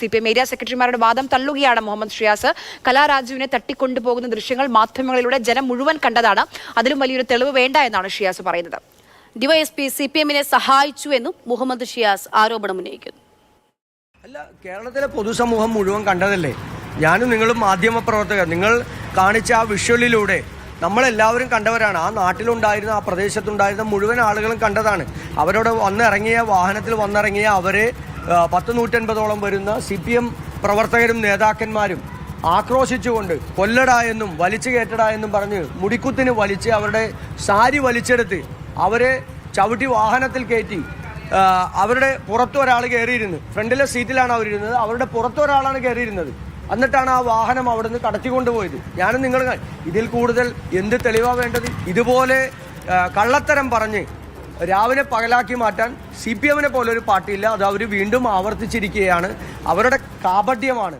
C P M area സെക്രട്ടറിമാരുടെ വാദം തള്ളുകയാണ് മുഹമ്മദ് ഷിയാസ്. കലാരാജുവിനെ തട്ടിക്കൊണ്ടുപോകുന്ന ദൃശ്യങ്ങൾ മാധ്യമങ്ങളിലൂടെ ജനം മുഴുവൻ കണ്ടതാണ്. അതിലും വലിയൊരു തെളിവ് വേണ്ട എന്നാണ് ഷിയാസ് പറയുന്നത്. ഡിവൈഎസ്പി സി പി എമ്മിനെ സഹായിച്ചു എന്നും മുഹമ്മദ് ഷിയാസ് ആരോപണം ഉന്നയിക്കുന്നു. അല്ല കേരളത്തിലെ പൊതുസമൂഹം മുഴുവൻ കണ്ടതല്ലേ? ഞാനും നിങ്ങളും മാധ്യമ പ്രവർത്തകർ നിങ്ങൾ കാണിച്ച ആ വിഷ്വലിലൂടെ നമ്മളെല്ലാവരും കണ്ടവരാണ്. ആ നാട്ടിലുണ്ടായിരുന്ന ആ പ്രദേശത്തുണ്ടായിരുന്ന മുഴുവൻ ആളുകളും കണ്ടതാണ്. അവരോട് വന്നിറങ്ങിയ വാഹനത്തിൽ വന്നിറങ്ങിയ അവരെ പത്ത് നൂറ്റൻപതോളം വരുന്ന സി പി എം പ്രവർത്തകരും നേതാക്കന്മാരും ആക്രോശിച്ചുകൊണ്ട് കൊല്ലട എന്നും വലിച്ചു കയറ്റട എന്നും പറഞ്ഞ് മുടിക്കുത്തിന് വലിച്ച് അവരുടെ സാരി വലിച്ചെടുത്ത് അവരെ ചവിട്ടി വാഹനത്തിൽ കയറ്റി അവരുടെ പുറത്ത് ഒരാൾ കയറിയിരുന്നു. ഫ്രണ്ടിലെ സീറ്റിലാണ് അവരിരുന്നത്. അവരുടെ പുറത്ത് ഒരാളാണ് കയറിയിരുന്നത്. എന്നിട്ടാണ് ആ വാഹനം അവിടുന്ന് കടത്തിക്കൊണ്ടുപോയത്. ഞാനും നിങ്ങൾ ഇതിൽ കൂടുതൽ എന്ത് തെളിവാ വേണ്ടത്? ഇതുപോലെ കള്ളത്തരം പറഞ്ഞ് രാവിലെ പകലാക്കി മാറ്റാൻ സി പി എമ്മിനെ പോലെ ഒരു പാർട്ടിയില്ല. അത് അവർ വീണ്ടും ആവർത്തിച്ചിരിക്കുകയാണ്. അവരുടെ കാപട്യമാണ്.